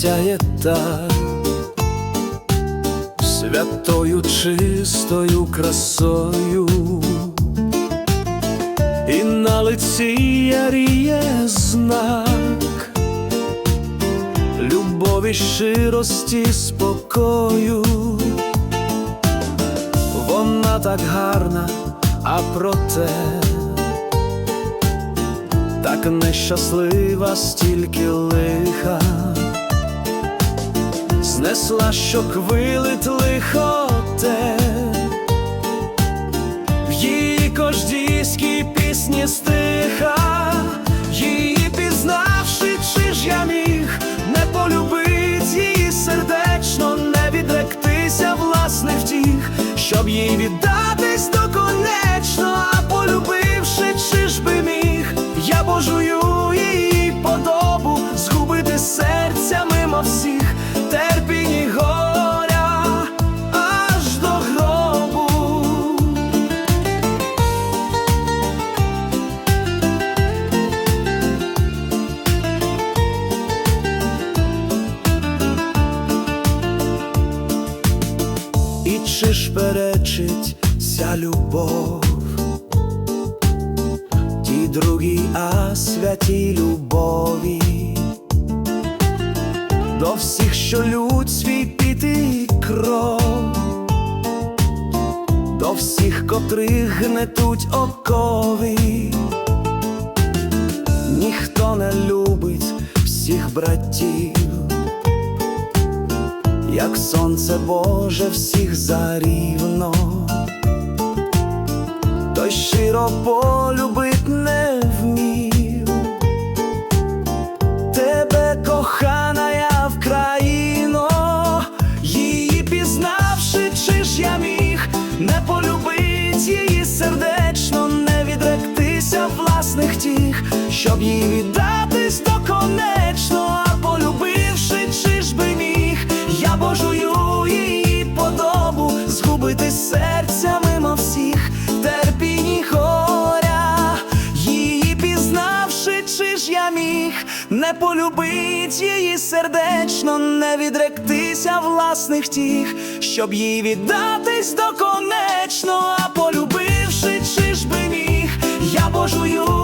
сяє так. Святою чистою красою, і на лиці яріє знак. Любові, щирості, спокою. Вона так гарна, а проте так нещаслива, стільки лиха, знесла, що квилить лихоте, в її кождійській пісні стиха, її пізнавши, чи ж я міг не полюбить її сердечно, не відректися власних втіх, щоб їй віддатись серця мимо всіх, терпінь і горя аж до гробу. І чи ж перечить ця любов тій другій, а святій любові до всіх, що лють свій піт і кров, до всіх, котрих гнетуть окові, ніхто не любить всіх братів. Як сонце Боже всіх зарівно, той щиро полюбить І віддатись доконечно, а полюбивши, чи ж би міг, я божую її подобу, згубити серця мимо всіх, терпінь і горя, її пізнавши, чи ж я міг, не полюбить її сердечно, не відректися власних тіх, щоб їй віддатись доконечно, а полюбивши, чи ж би міг, я божую.